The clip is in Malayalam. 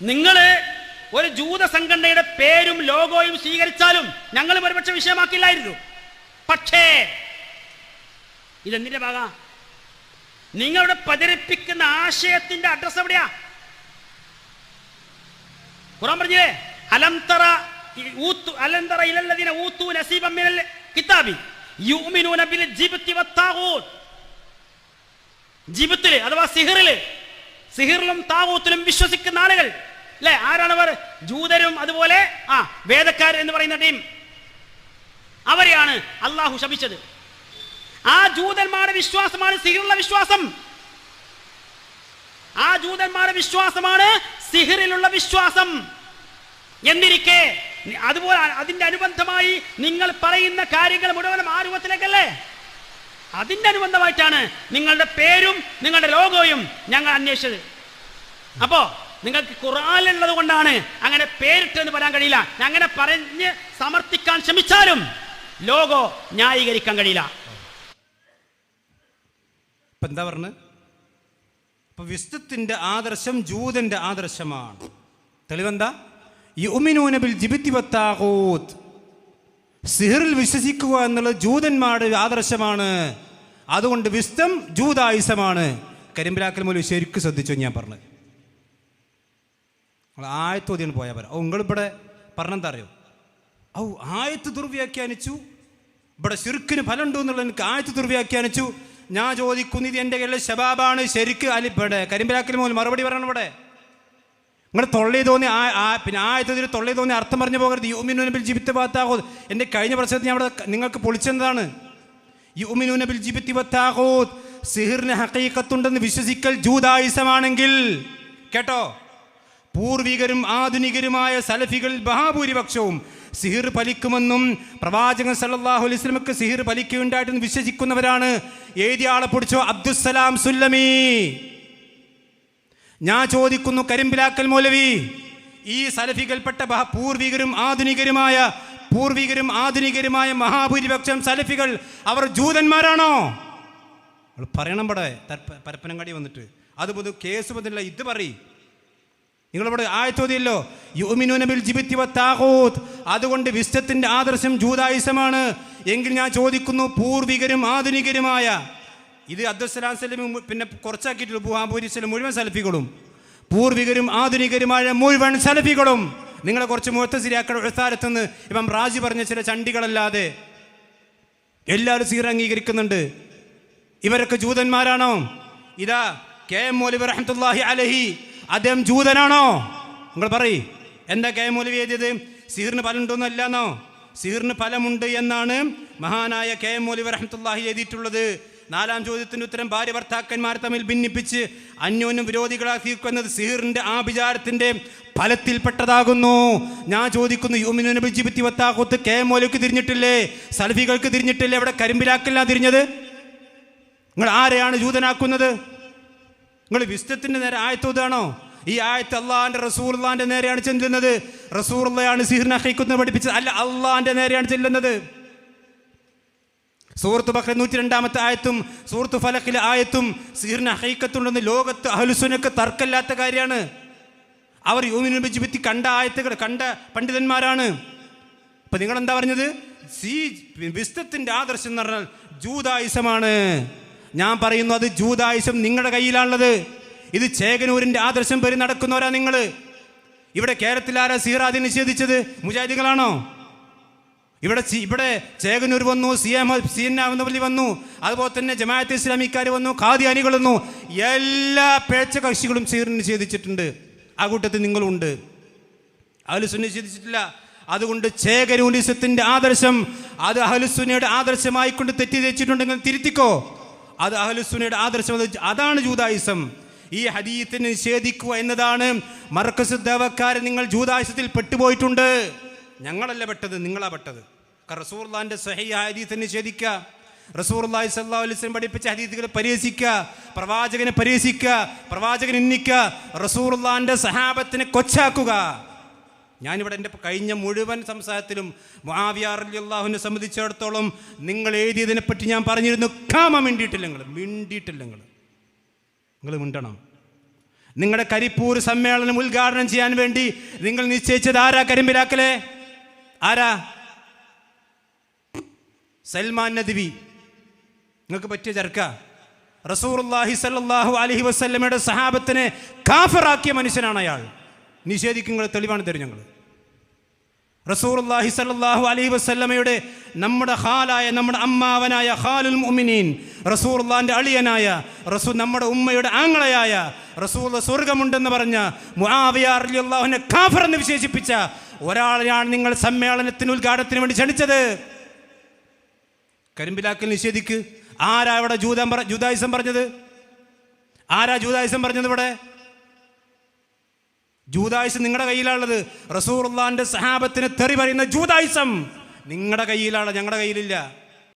നിങ്ങൾ ഒരു ജൂത സംഘടനയുടെ പേരും ലോഗോയും സ്വീകരിച്ചാലും ഞങ്ങൾ ഒരുപക്ഷെ വിഷയമാക്കില്ലായിരുന്നു. പക്ഷേ ഇതെന്തിന്റെ ഭാഗ? നിങ്ങളുടെ പ്രചരിപ്പിക്കുന്ന ആശയത്തിന്റെ അഡ്രസ് എവിടെയാ? ഖുറാൻ പറഞ്ഞില്ലേ? അലംതറ ഊത്തു അലംതറ ഇലല്ലദീന ഊത്തു നസീബം മിനൽ കിതാബി യുമിനൂന ബിൽ ജിബ്തി വത്താഗൂത്ത് ജിബ്തിൽ അഥവാ സിഹിറിൽ സിഹിറിലും താഗൂത്തിലും വിശ്വസിക്കുന്ന ആളുകൾ അല്ലെ ആരാണവർ ജൂതരും അതുപോലെ ആ വേദക്കാർ എന്ന് പറയുന്ന ടീം. അവരെയാണ് അള്ളാഹു ശപിച്ചത്. ആ ജൂതന്മാരുടെ വിശ്വാസമാണ് സിഹിറുള്ള വിശ്വാസം. ആ ജൂതന്മാരുടെ വിശ്വാസമാണ് സിഹിറിലുള്ള വിശ്വാസം. എന്നിരിക്കെ അതുപോലെ അതിന്റെ അനുബന്ധമായി നിങ്ങൾ പറയുന്ന കാര്യങ്ങൾ മുഴുവനും ആ രൂപത്തിലേക്കല്ലേ? അതിന്റെ അനുബന്ധമായിട്ടാണ് നിങ്ങളുടെ പേരും നിങ്ങളുടെ ലോഗോയും ഞങ്ങൾ അന്വേഷിച്ചത്. അപ്പോ നിങ്ങൾക്ക് ഖുറാനുള്ളത് കൊണ്ടാണ്. അങ്ങനെ പേരിട്ടെന്ന് പറയാൻ കഴിയില്ല. അങ്ങനെ പറഞ്ഞ് സമർത്ഥിക്കാൻ ശ്രമിച്ചാലും ലോകോ ന്യായീകരിക്കാൻ കഴിയില്ല. ഇപ്പൊ എന്താ പറഞ്ഞു? അപ്പൊ വിസ്തുത്തിന്റെ ആദർശം ജൂതന്റെ ആദർശമാണ്. തെളിവെന്താ? യുമിനൂന ബിൽ ജിബിത്തി വത്താകൂത്ത് സിഹിറിൽ വിശ്വസിക്കുക എന്നുള്ളത് ജൂതന്മാരുടെ ആദർശമാണ്. അതുകൊണ്ട് വിസ്തം ജൂതായുസമാണ്. കരിമ്പിലാക്കൽ മൂലം ശരിക്കും ശ്രദ്ധിച്ചു ഞാൻ പറഞ്ഞത് നിങ്ങൾ ആയത്തോതിയാണ് പോയാൽ പറയാം ഓ നിങ്ങളിവിടെ പറഞ്ഞെന്താ അറിയോ? ഔ ആയത്ത് ദുർവ്യാഖ്യാനിച്ചു. ഇവിടെ ശിർക്കിന് ഫലമുണ്ടോ എന്നുള്ളത് എനിക്ക് ആയത്ത് ദുർവ്യാഖ്യാനിച്ചു. ഞാൻ ചോദിക്കുന്നു ഇത് എന്റെ കയ്യിലെ ശബാബാണ്. ശരിക്ക് അലിപ്പടെ കരിമ്പിലാക്കൽ മൂലം മറുപടി പറയണം ഇവിടെ. നിങ്ങൾ തൊള്ളി തോന്നി ആ പിന്നെ ആയത്തിൽ തൊള്ളി തോന്നി അർത്ഥം പറഞ്ഞു പോകരുത്. യുമിനുനബിൽ ജിബിത്ത് ബാത്താഹോ എന്റെ കഴിഞ്ഞ പ്രശ്നത്തിൽ ഞാൻ അവിടെ നിങ്ങൾക്ക് പൊളിച്ചെന്താണ് യുമിനുനബിൽ ജിബിത്തി ബത്താഹോ സിഹിറിന് ഹക്കീക്കത്തുണ്ടെന്ന് വിശ്വസിക്കൽ ജൂതായുസമാണെങ്കിൽ കേട്ടോ? പൂർവികരും ആധുനികരുമായ സലഫികൾ മഹാഭൂരിപക്ഷവും സിഹിർ ഫലിക്കുമെന്നും പ്രവാചകൻ സല്ലാഹു അലൈഹി സിഹിർ ഫലിക്കുകയുണ്ടായിട്ടെന്ന് വിശ്വസിക്കുന്നവരാണ്. എഴുതിയ ആളെ പിടിച്ചോ അബ്ദുസലാം സുല്ലമി. ഞാൻ ചോദിക്കുന്നു കരിമ്പിലാക്കൽ മൗലവി ഈ സലഫികൾപ്പെട്ട പൂർവികരും ആധുനികരുമായ പൂർവികരും ആധുനികരുമായ മഹാഭൂരിപക്ഷം സലഫികൾ അവർ ജൂതന്മാരാണോ? പറയണം പടേ പരപ്പനങ്ങാടി വന്നിട്ട്. അത് പൊതു കേസ് ബന്ധമില്ല ഇത് പറയും. നിങ്ങളിവിടെ ആയത്തോതിയല്ലോ. യുമിനുനബിൽ ജിബിത്തി വത്താഹൂത്ത് അതുകൊണ്ട് വിശ്വത്തിന്റെ ആദർശം ജൂതായുസമാണ്. എങ്കിൽ ഞാൻ ചോദിക്കുന്നു പൂർവികരും ആധുനികരുമായ. ഇത് അബ്ദുസ്സലാം സലം പിന്നെ കുറച്ചാക്കിയിട്ടുള്ളൂ ബുഹാബൂരിസ്ലം മുഴുവൻ സലഫികളും. പൂർവികരും ആധുനികരുമായ മുഴുവൻ സലഫികളും. നിങ്ങളെ കുറച്ച് മുഹത്തസിരിയാക്കൾ എഴുത്താരത്തുനിന്ന് ഇപ്പം റാജി പറഞ്ഞ ചില ചണ്ടികളല്ലാതെ എല്ലാവരും സീറ അംഗീകരിക്കുന്നുണ്ട്. ഇവരൊക്കെ ജൂതന്മാരാണോ? ഇതാ കെ എം മോലിബ് റഹമത്തല്ലാഹി അലഹി അദ്ദേഹം ജൂതനാണോ? നിങ്ങൾ പറയ്. എന്താ കെ മൗലവി എഴുതിയത്? സീറിന് ഫലമുണ്ടോന്നല്ലാന്നോ? സീറിന് ഫലമുണ്ട് എന്നാണ് മഹാനായ കെ എം മൗലവി റഹ്മത്തുള്ളാഹി എഴുതിയിട്ടുള്ളത്. നാലാം ചോദ്യത്തിന്റെ ഉത്തരം ഭാര്യ ഭർത്താക്കന്മാർ തമ്മിൽ ഭിന്നിപ്പിച്ച് അന്യോന്യം വിരോധികളാക്കി തീർക്കുന്നത് സിഹിറിന്റെ ആഭിചാരത്തിന്റെ ഫലത്തിൽപ്പെട്ടതാകുന്നു. ഞാൻ ചോദിക്കുന്നു യുമിനു ബിജിബിത്തി വത്താഹുത്ത് കെ എം മൗലവിക്ക് തിരിഞ്ഞിട്ടില്ലേ? സൽഫികൾക്ക് തിരിഞ്ഞിട്ടില്ലേ? അവിടെ കരിമ്പിലാക്കല്ല തിരിഞ്ഞത്? നിങ്ങൾ ആരെയാണ് ജൂതനാക്കുന്നത്? നിങ്ങൾ വിസ്തത്തിന്റെ നേരെ ആയത്തോതാണോ ഈ ആയത്ത് അള്ളാഹാന്റെ റസൂർലാന്റെ നേരെയാണ് ചെല്ലുന്നത്. റസൂർലയാണ് സിഹിറിനെ ഹൈക്കുന്നത് പഠിപ്പിച്ചത്. അല്ല അള്ളാഹാന്റെ നേരെയാണ് ചെല്ലുന്നത്. സൂറത്ത് ബക്ര നൂറ്റി രണ്ടാമത്തെ ആയത്തും സൂറത്ത് ഫലക്കിലെ ആയത്തും സിഹിറിന് ഹൈക്കത്തുണ്ടെന്ന് ലോകത്ത് അഹലുസുനക്ക് തർക്കമില്ലാത്ത കാര്യമാണ്. അവർ യൂമിനു ബിജിബിത്തി കണ്ട ആയത്തുകൾ കണ്ട പണ്ഡിതന്മാരാണ്. അപ്പം നിങ്ങൾ എന്താ പറഞ്ഞത്? സി വിസ്തത്തിന്റെ ആദർശം എന്ന് പറഞ്ഞാൽ ജൂതായുസമാണ്. ഞാൻ പറയുന്നു അത് ജൂതായുസം നിങ്ങളുടെ കയ്യിലാണുള്ളത്. ഇത് ചേകനൂരിന്റെ ആദർശം പേര് നടക്കുന്നവരാ നിങ്ങൾ ഇവിടെ കേരളത്തിൽ ആരാ സീറാദി നിഷേധിച്ചത്? മുജാഹിദികളാണോ? ഇവിടെ ഇവിടെ ചേകനൂർ വന്നു C M C N Ahammed വന്നു അതുപോലെ തന്നെ ജമാഅത്ത് ഇസ്ലാമിക്കാർ വന്നു ഖാദിയാനികൾ വന്നു. എല്ലാ പേച്ച കക്ഷികളും സീറിന് നിഷേധിച്ചിട്ടുണ്ട്. ആ കൂട്ടത്തിൽ നിങ്ങളുണ്ട്. അഹലുസു നിഷേധിച്ചിട്ടില്ല. അതുകൊണ്ട് ചേകനൂലിസത്തിന്റെ ആദർശം അത് അഹലുസുനയുടെ ആദർശമായിക്കൊണ്ട് തെറ്റിദ്ധരിച്ചിട്ടുണ്ടെങ്കിൽ തിരുത്തിക്കോ. അത് അഹലുസുനയുടെ ആദർശം. അതാണ് ജൂതായുസം. ഈ ഹദീത്തിനെ നിഷേധിക്കുക എന്നതാണ്. മർക്കസ് ദേവക്കാരൻ നിങ്ങൾ ജൂതായുസത്തിൽ പെട്ടുപോയിട്ടുണ്ട്. ഞങ്ങളല്ല പെട്ടത് നിങ്ങളാ പെട്ടത്. റസൂർലാന്റെ സഹയ ഹദീത്തിനെ നിഷേധിക്കുക. റസൂർലാഹി സല്ലാ അലിസ്ലം പഠിപ്പിച്ച ഹദീത്തുകളെ പരിഹസിക്കുക. പ്രവാചകനെ പരിഹസിക്കുക. പ്രവാചകൻ ഇന്നിക്കുക. റസൂർലാന്റെ സഹാബത്തിനെ കൊച്ചാക്കുക. ഞാനിവിടെ എന്റെ കഴിഞ്ഞ മുഴുവൻ സംസാരത്തിലും മാവിയാറിയാഹുവിനെ സംബന്ധിച്ചിടത്തോളം നിങ്ങൾ എഴുതിയതിനെപ്പറ്റി ഞാൻ പറഞ്ഞിരുന്നു. കാമ മിണ്ടിയിട്ടില്ല നിങ്ങൾ. മിണ്ടിയിട്ടില്ല നിങ്ങൾ. നിങ്ങൾ മിണ്ടണം. നിങ്ങളുടെ കരിപ്പൂർ സമ്മേളനം ഉദ്ഘാടനം ചെയ്യാൻ വേണ്ടി നിങ്ങൾ നിശ്ചയിച്ചത് ആരാ കരിമ്പിലാക്കലേ? ആരാ? സൽമാൻ നദിവി. നിങ്ങൾക്ക് പറ്റിയ ചർക്ക റസൂർ അലഹി വസ്ല്ലമയുടെ സഹാബത്തിനെ കാഫറാക്കിയ മനുഷ്യനാണ് അയാൾ. നിഷേധിക്കുന്ന തെളിവാണ് തരും ഞങ്ങൾ റസൂർല്ലാഹി സല്ലാഹു അലൈഹി വസ്ല്ലമയുടെ നമ്മുടെ ഹാലായ നമ്മുടെ അമ്മാവനായ ഹാലുൽ മുഅ്മിനീൻ റസൂർല്ലാന്റെ അളിയനായ റസൂ നമ്മുടെ ഉമ്മയുടെ ആങ്ങളയായ റസൂർ സ്വർഗമുണ്ടെന്ന് പറഞ്ഞ മുഹാവിയാർഹുനെ കാഫർ എന്ന് വിശേഷിപ്പിച്ച ഒരാളെയാണ് നിങ്ങൾ സമ്മേളനത്തിന് ഉദ്ഘാടനത്തിന് വേണ്ടി ക്ഷണിച്ചത്. കരിമ്പിലാക്കൽ നിഷേധിക്ക്. ആരാ ഇവിടെ ജൂതം ജൂതായുസം പറഞ്ഞത്? ആരാ ജൂതായുസം പറഞ്ഞത് ഇവിടെ? ജൂതായുസം നിങ്ങളുടെ കയ്യിലാണുള്ളത്. റസൂർ സഹാബത്തിന് തെറി പറയുന്ന ജൂതായുസം നിങ്ങളുടെ കയ്യിലാണ്? ഞങ്ങളുടെ കയ്യിലില്ല.